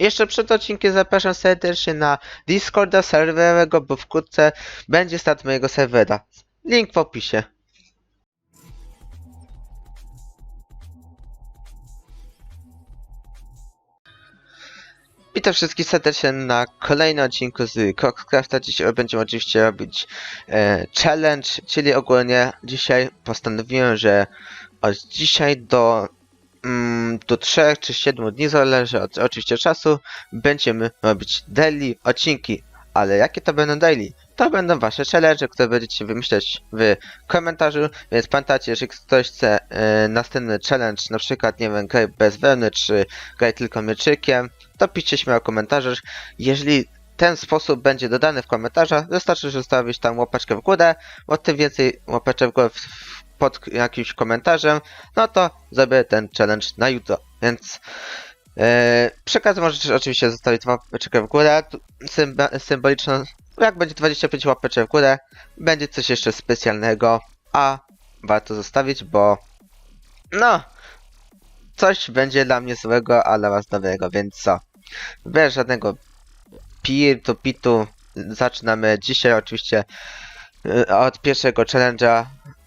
Jeszcze przed odcinkiem zapraszam serdecznie na Discorda serwerowego, bo wkrótce będzie start mojego serwera. Link w opisie. Witam wszystkich serdecznie na kolejnym odcinku z Coxcrafta. Dzisiaj będziemy oczywiście robić e, challenge, czyli ogólnie dzisiaj postanowiłem, że od dzisiaj do, do 3 czy 7 dni, zależy od oczywiście czasu, będziemy robić daily odcinki. Ale jakie to będą daily? To będą wasze challenge, które będziecie wymyśleć w komentarzu, więc pamiętajcie, jeżeli ktoś chce e, następny challenge, na przykład, nie wiem, graj bez wełny, czy graj tylko mieczykiem, to piszcie śmiało w komentarzach. Jeżeli ten sposób będzie dodany w komentarzach, wystarczy zostawić tam łapeczkę w górę, bo tym więcej łapeczek w górę w- pod jakimś komentarzem, no to zrobię ten challenge na jutro. Więc e, przy okazji możesz oczywiście zostawić łapeczkę w górę, tu symba- symboliczną. Jak będzie 25 łapeczek w górę, będzie coś jeszcze specjalnego, a warto zostawić, bo no, coś będzie dla mnie złego, a dla was dobrego, więc co? Bez żadnego pitu pitu zaczynamy dzisiaj oczywiście y, od pierwszego challenge'a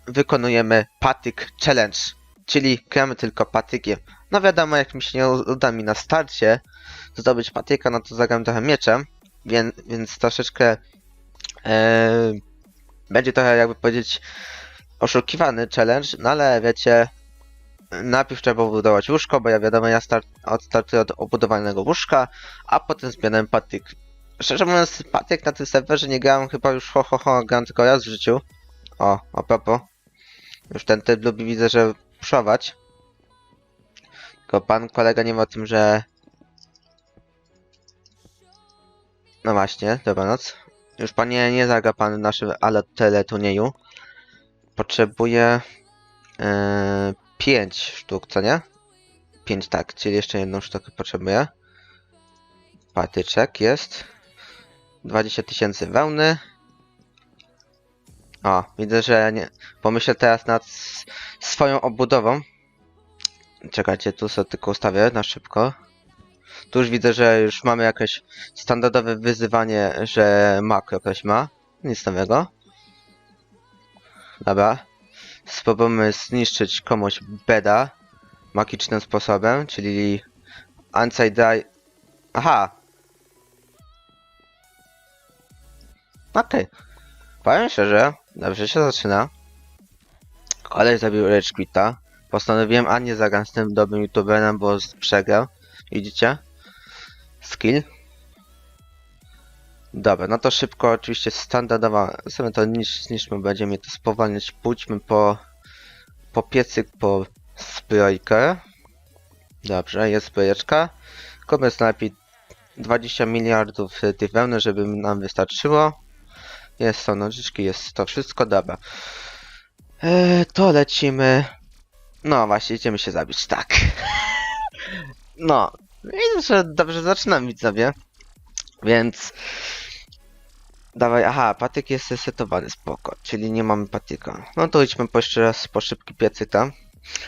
wykonujemy patyk challenge, czyli gramy tylko patykiem. No wiadomo, jak mi się nie uda mi na starcie zdobyć patyka, no to zagram trochę mieczem, więc, więc troszeczkę e, będzie trochę jakby powiedzieć oszukiwany challenge, no ale wiecie, najpierw trzeba budować łóżko, bo ja wiadomo, ja start, odstartuję od obudowanego łóżka, a potem zbieram patyk. Szczerze mówiąc, patyk na tym serwerze nie grałem chyba już ho ho ho, grałem tylko raz w życiu. O, a propos. Już ten typ lubi widzę, że puszować. Tylko pan kolega nie wie o tym, że... No właśnie, dobranoc. Już panie nie zagra pan w naszym ale teleturnieju. Potrzebuję... Yy, 5 sztuk, co nie? 5 tak, czyli jeszcze jedną sztukę potrzebuję. Patyczek jest. 20 tysięcy wełny. O, widzę, że nie. Pomyślę teraz nad swoją obudową. Czekajcie, tu sobie tylko ustawię na szybko. Tu już widzę, że już mamy jakieś standardowe wyzywanie, że makro ktoś ma. Nic nowego. Dobra. Spróbujmy zniszczyć komuś beda magicznym sposobem, czyli Anti-Die... Aha! Okej. Powiem szczerze, dobrze się zaczyna. Koleś zabił Rage. Postanowiłem, a nie zagram z tym dobrym youtuberem, bo przegrał. Widzicie? Skill. Dobra, no to szybko, oczywiście standardowa, sobie to niż, zniszczmy, będziemy mnie to spowalniać, pójdźmy po, po piecyk, po zbrojkę. Dobrze, jest zbrojeczka. Kupmy sobie najlepiej 20 miliardów y, tych wełny, żeby nam wystarczyło. Jest są nożyczki, jest to wszystko, dobra. Eee, to lecimy. No właśnie, idziemy się zabić, tak. No, widzę, że dobrze zaczynam widzowie. Więc Dawaj, aha, patyk jest resetowany, spoko, czyli nie mamy patyka. No to idźmy po jeszcze raz po szybki piecyk tam.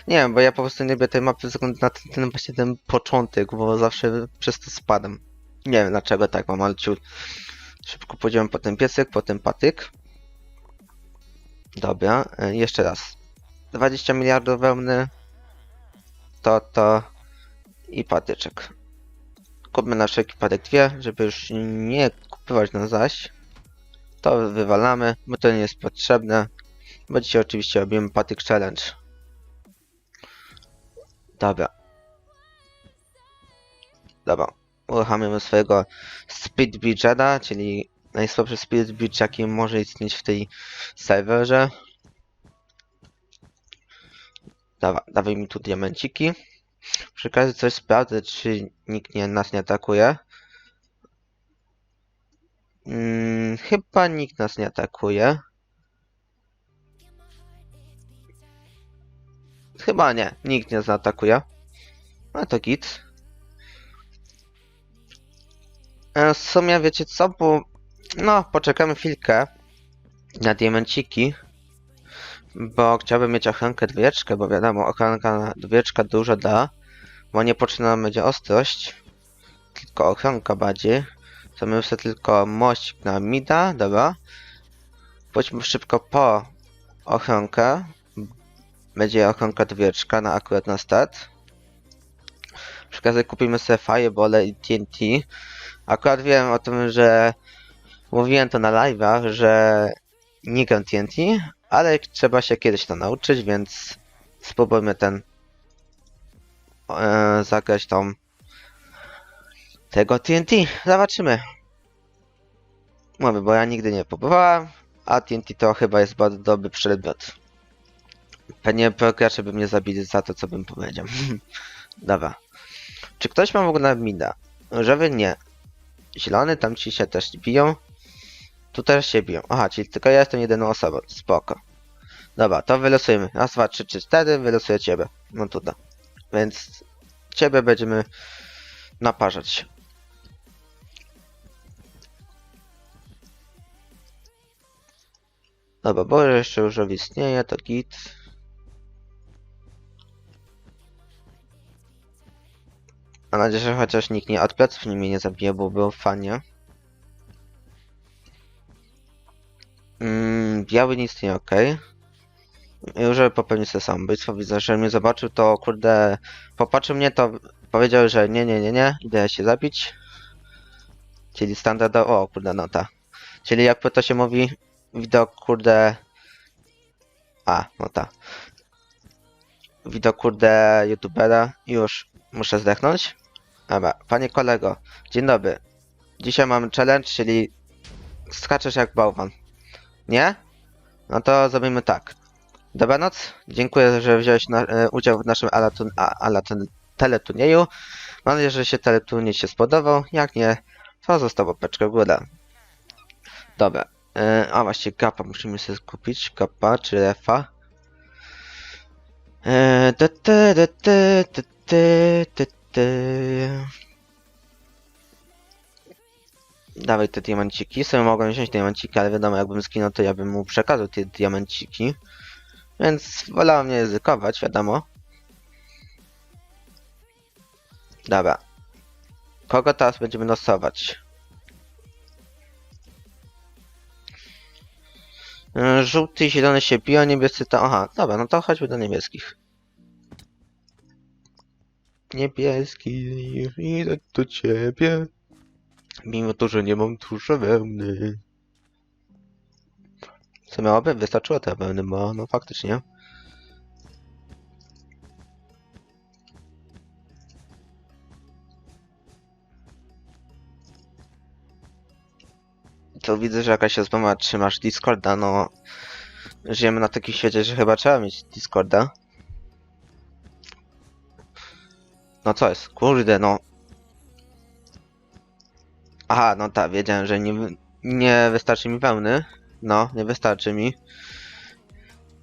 Nie wiem, bo ja po prostu nie lubię tej mapy ze względu na ten, ten właśnie ten początek, bo zawsze przez to spadam. Nie wiem dlaczego tak mam, ale ciut. Szybko pójdziemy po ten piecyk, po ten patyk. Dobra, e, jeszcze raz. 20 miliardów wełny. To, to i patyczek. Kupmy na wszelki dwie, żeby już nie kupować na zaś. To wywalamy, bo to nie jest potrzebne. Bo dzisiaj oczywiście robimy patyk challenge. Dobra. Dobra. Uruchamiamy swojego Speed Bridge'a, czyli najsłabszy Speed Bridge jaki może istnieć w tej serwerze. Dobra, dawaj mi tu diamenciki. Przy okazji coś sprawdzę, czy nikt nie, nas nie atakuje. Mm, chyba nikt nas nie atakuje. Chyba nie, nikt nie nas atakuje. No to git. W sumie wiecie co, bo no poczekamy chwilkę na diamenciki. Bo chciałbym mieć ochronkę dwójeczkę, bo wiadomo, ochronka dwójeczka dużo da. Bo niepotrzebna będzie ostrość. tylko ochronka bardziej. Zrobimy sobie tylko mość na mida, dobra. Pójdźmy szybko po ochronkę. Będzie ochronka dwieczka na akurat na start. Przy okazji kupimy sobie firebole i TNT. Akurat wiem o tym, że mówiłem to na live'ach, że nie TNT, ale trzeba się kiedyś to nauczyć, więc spróbujmy ten e, zagrać tą tego TNT. Zobaczymy. Mówię, bo ja nigdy nie próbowałem, a TNT to chyba jest bardzo dobry przedmiot. Pewnie gracze by mnie zabili za to, co bym powiedział. Dobra. Czy ktoś ma w ogóle mina? Różowy nie. Zielony, tam ci się też biją. Tu też się biją. Aha, czyli tylko ja jestem jedyną osobą. Spoko. Dobra, to wylosujemy. Raz, dwa, trzy, trzy, cztery. Wylosuję ciebie. No tutaj. Więc ciebie będziemy naparzać. Dobra, bo jeszcze już istnieje, to git. Mam nadzieję, że chociaż nikt nie od pleców mnie nie zabije, bo było fajnie. Mm, biały nie istnieje, okej. Już żeby popełnić sobie samobójstwo, widzę, że mnie zobaczył, to kurde, popatrzył mnie, to powiedział, że nie, nie, nie, nie, idę się zabić. Czyli standardowo, o kurde, no ta. Czyli jakby to się mówi, widok kurde... A, no ta. Widok kurde youtubera, już muszę zdechnąć. Dobra, panie kolego, dzień dobry. Dzisiaj mam challenge, czyli skaczesz jak bałwan. Nie? No to zrobimy tak. Dobranoc. Dziękuję, że wziąłeś na, e, udział w naszym alatun, a, alatun, teleturnieju. Mam nadzieję, że się teleturniej się spodobał. Jak nie, to został łapeczkę w górę. Dobra. E, a właśnie, gapa musimy sobie skupić. Gapa czy refa. E, te, te, te, te, te, te. Dawaj te diamenciki. Sobie mogłem wziąć diamenciki, ale wiadomo, jakbym zginął, to ja bym mu przekazał te diamenciki. Więc wolałem nie ryzykować, wiadomo. Dobra. Kogo teraz będziemy losować? Yy, Żółty i zielony się biją, niebiescy to... Aha, dobra, no to chodźmy do niebieskich. Niebieski, idę do ciebie. Mimo to, że nie mam dużo wełny. Co miałoby? Wystarczyło te wełny, bo no faktycznie. To widzę, że jakaś rozmowa trzymasz Discorda, no... Żyjemy na takim świecie, że chyba trzeba mieć Discorda. No co jest? Kurde, no... Aha, no tak, wiedziałem, że nie, nie wystarczy mi wełny. No, nie wystarczy mi.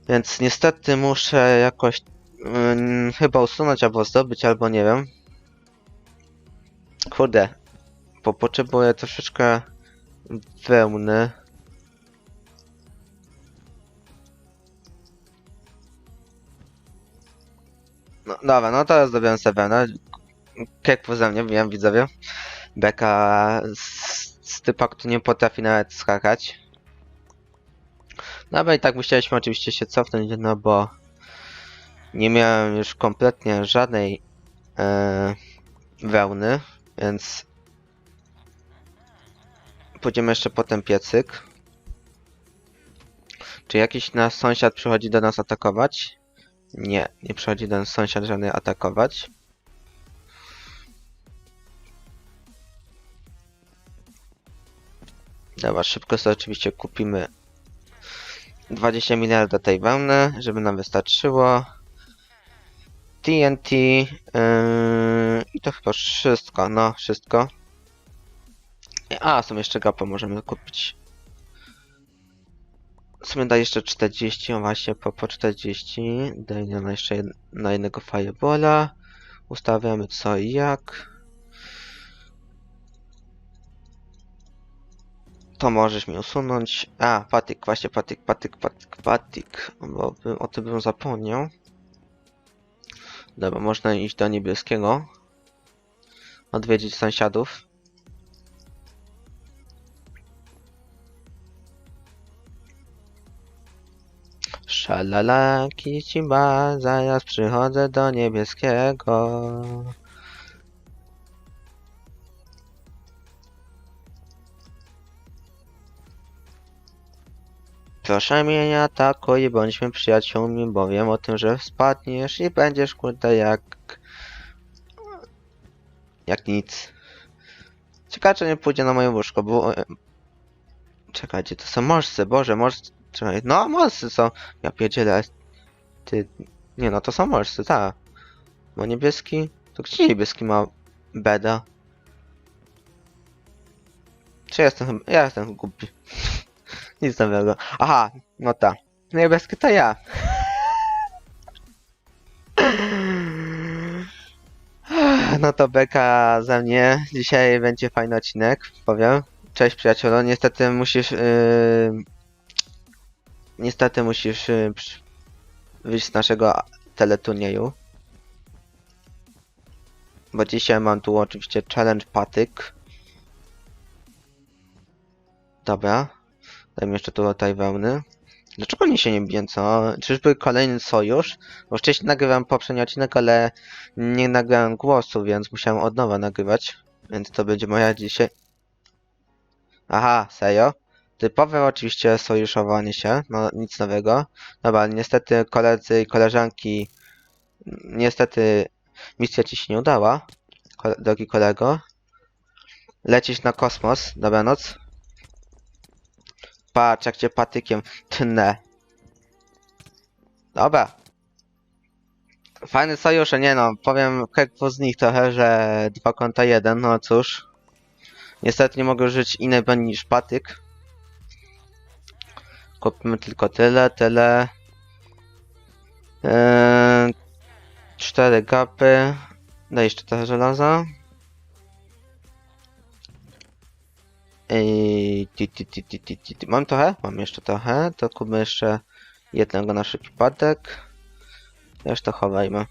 Więc niestety muszę jakoś ym, chyba usunąć albo zdobyć, albo nie wiem. Kurde, bo potrzebuję troszeczkę wełny. Dobra, no to zdobyłem sobie wełnę. Kek poza mnie, wiem widzowie. Beka z, z typa, który nie potrafi nawet skakać. Dobra i tak musieliśmy oczywiście się cofnąć, no bo nie miałem już kompletnie żadnej e, wełny, więc pójdziemy jeszcze po ten piecyk. Czy jakiś nasz sąsiad przychodzi do nas atakować? Nie, nie przychodzi nas sąsiad żadny atakować. Dobra, szybko sobie oczywiście kupimy 20 miliardów tej wełny, żeby nam wystarczyło. TNT yy, i to chyba wszystko, no wszystko. A, są jeszcze gapy, możemy kupić. W sumie da jeszcze 40, o właśnie po, po 40. Daj nam jeszcze jed, na jednego firebola. Ustawiamy co i jak. To możesz mi usunąć. A, patyk, właśnie patyk, patyk, patyk, patyk. Bo bym, o tym bym zapomniał. Dobra, można iść do niebieskiego. odwiedzić sąsiadów. Szalala, kiciba, zaraz przychodzę do niebieskiego. Proszę mnie nie atakuj, bądźmy przyjaciółmi, bo wiem o tym, że spadniesz i będziesz kurde jak... Jak nic. Ciekawe, czy nie pójdzie na moje łóżko, bo... e, Czekajcie, to są morscy, boże, morscy... Czekaj, no morscy są... Ja pierdzielę, ty... Nie no, to są morscy, tak. Bo niebieski... To gdzie niebieski ma beda? Czy ja jestem... Ja jestem głupi. Nic nowego. Aha, no tak. Niebieski to ja. No to beka ze mnie. Dzisiaj będzie fajny odcinek, powiem. Cześć przyjacielu, niestety musisz... Yy... Niestety musisz przy- wyjść z naszego teleturnieju. Bo dzisiaj mam tu oczywiście challenge patyk. Dobra. Dajmy jeszcze tutaj wełny. Dlaczego oni się nie biją, co? Czyżby kolejny sojusz? Bo wcześniej nagrywałem poprzedni odcinek, ale nie nagrałem głosu, więc musiałem od nowa nagrywać. Więc to będzie moja dzisiaj... Aha, serio? Typowe oczywiście sojuszowanie się, no nic nowego. Dobra, niestety koledzy i koleżanki... Niestety misja ci się nie udała, drogi kolego. Lecisz na kosmos, dobranoc. Patrz, jak cię patykiem tnę. Dobra. Fajny sojusz, nie no, powiem kekwu z nich trochę, że 2 konta 1, no cóż. Niestety nie mogę użyć innej broni niż patyk. Kupimy tylko tyle, tyle. Eee, cztery gapy. Daj jeszcze trochę żelaza. Ej, ti, ti, ti, ti, ti, ti, ti. Mam trochę? Mam jeszcze trochę. To kupmy jeszcze jednego na szybki wypadek. Resztę chowajmy.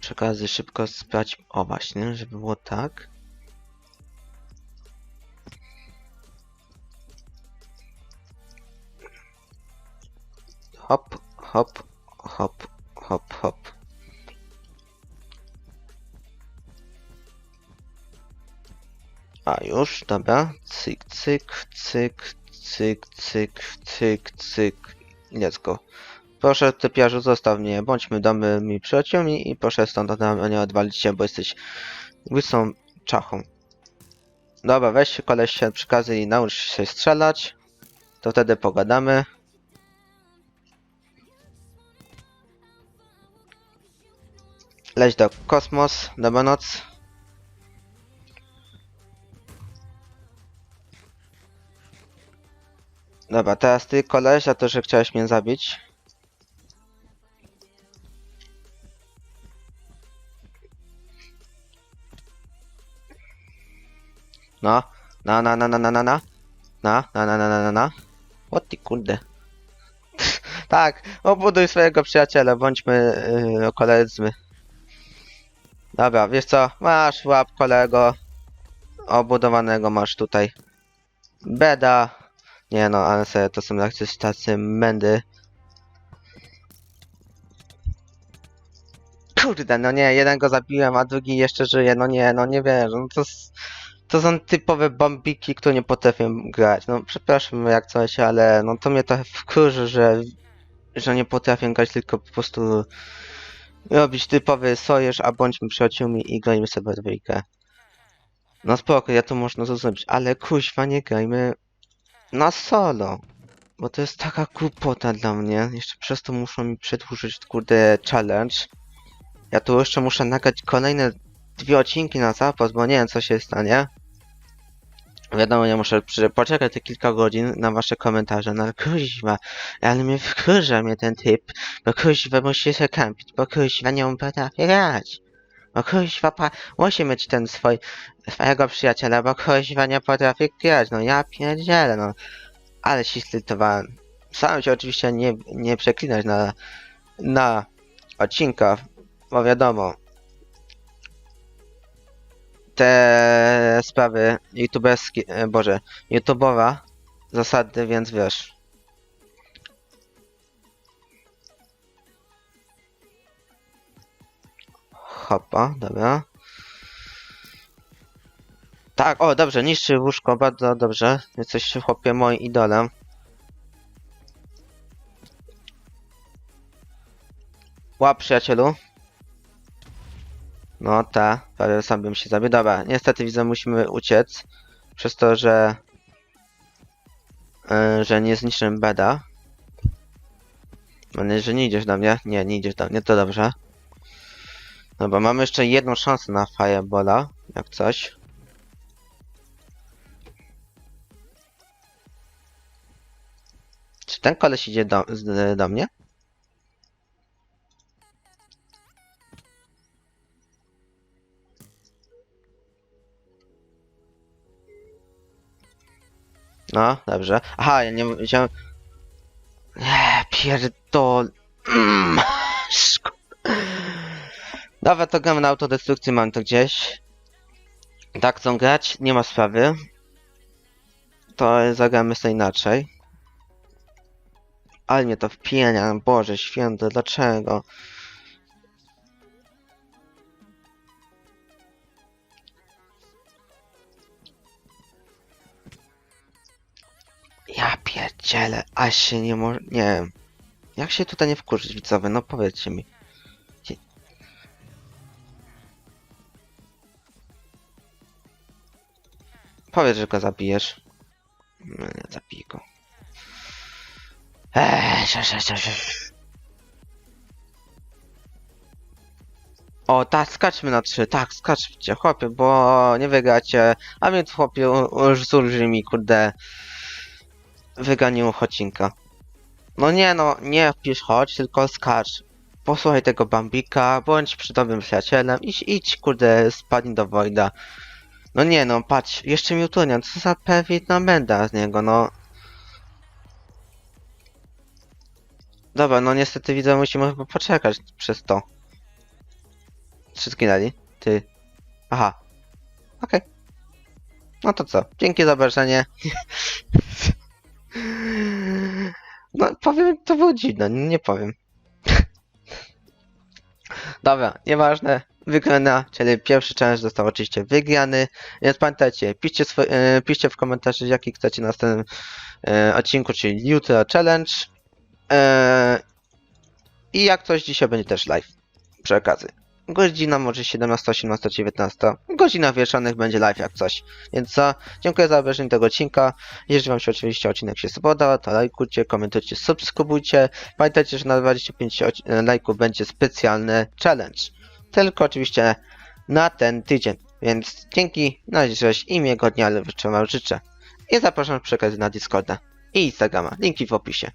Przy okazji szybko sprawdź. O właśnie, żeby było tak. Hop, hop, A już, dobra. Cyk, cyk, cyk, cyk, cyk, cyk, cyk. Let's go. Proszę, typiarzu, zostaw mnie. Bądźmy dobrymi przyjaciółmi i proszę stąd mnie nie odwalić się, bo jesteś łysą czachą. Dobra, weź się koleś się przykazy i naucz się strzelać. To wtedy pogadamy. Leć do kosmos, dobranoc. Dobra, teraz ty koleś, za to, że chciałeś mnie zabić. No, na, na, na, na, na, na, na, na, na, na, na, na, na, na. O ty kurde. tak, obuduj swojego przyjaciela, bądźmy yy, koledzy. Dobra, wiesz co, masz łap kolego. Obudowanego masz tutaj. Beda. Nie no, ale to są jakieś tacy mędy. Kurde, no nie, jeden go zabiłem, a drugi jeszcze żyje, no nie, no nie wierzę, no to, to są typowe bombiki, które nie potrafię grać, no przepraszam jak coś, ale no to mnie trochę wkurzy, że, że nie potrafię grać, tylko po prostu robić typowy sojusz, a bądźmy przyjaciółmi i grajmy sobie dwójkę. No spoko, ja to można zrozumieć, ale kuźwa nie grajmy na solo. Bo to jest taka głupota dla mnie. Jeszcze przez to muszą mi przedłużyć, kurde, challenge. Ja tu jeszcze muszę nagrać kolejne dwie odcinki na zapas, bo nie wiem co się stanie. Wiadomo, ja muszę poczekać te kilka godzin na wasze komentarze, no ale kuźwa, ale mnie wkurza mnie ten typ, bo kuźwa musi się kampić, bo kuźwa nie potrafi grać. Bo kuźwa pa, musi mieć ten swój, swojego przyjaciela, bo kuźwa nie potrafi grać, no ja pierdzielę, no. Ale się slitowałem. Staram się oczywiście nie, nie przeklinać na, na odcinkach, bo wiadomo, te sprawy youtuberskie, boże, youtubowa zasady, więc wiesz. Hopa, dobra. Tak, o, dobrze, niszczy łóżko, bardzo dobrze. Jesteś chłopie moim idolem. Łap, przyjacielu. No ta, prawie sam bym się zabił. Dobra, niestety widzę, musimy uciec. Przez to, że... Yy, że nie zniszczyłem beda. Mam nadzieję, że nie idziesz do mnie. Nie, nie idziesz do mnie, to dobrze. Dobra, mamy jeszcze jedną szansę na Firebola, jak coś. Czy ten koleś idzie do, do mnie? No, dobrze. Aha, ja nie wiedziałem. Nie, pierdol. Mm, Dobra, to gramy na autodestrukcji, mam to gdzieś. Tak chcą grać, nie ma sprawy. To zagramy sobie inaczej. Ale mnie to wpienia, Boże święty, dlaczego? Ja pierdzielę, aż się nie może... Nie wiem. Jak się tutaj nie wkurzyć, widzowie? No powiedzcie mi. Powiedz, że go zabijesz. No nie, zabij go. Eee, sz, sz, sz, sz. O, tak, skaczmy na trzy, tak, skaczcie, chłopie, bo nie wygracie, a więc chłopie, już zuży mi, kurde, wyganił chocinka. No nie no, nie wpisz chodź, tylko skacz. Posłuchaj tego Bambika, bądź przy dobrym przyjacielem, idź, idź, kurde, spadnij do Wojda. No nie no, patrz, jeszcze mi utrudnia, co za pewna menda z niego, no. Dobra, no niestety widzę, musimy chyba poczekać przez to. Trzy zginęli? Ty. Aha. Okej. No to co? Dzięki za obejrzenie. No powiem, to było dziwne, nie powiem. Dobra, nieważne. Wygrana, czyli pierwszy challenge został oczywiście wygrany. Więc pamiętajcie, piszcie, swo- e, piszcie w komentarzach, jaki chcecie na następnym e, odcinku, czyli jutro challenge. E, I jak coś, dzisiaj będzie też live przy okazji. Godzina może 17, 18, 19. Godzina wieczorych będzie live jak coś. Więc co? Dziękuję za obejrzenie tego odcinka. Jeżeli Wam się oczywiście odcinek się spodobał, to lajkujcie, komentujcie, subskrybujcie. Pamiętajcie, że na 25 odci- lajków będzie specjalny challenge. Tylko oczywiście na ten tydzień. Więc dzięki, na dziś i miłego dnia, ale wam życzę. I zapraszam przy okazji na Discorda i Instagrama. Linki w opisie.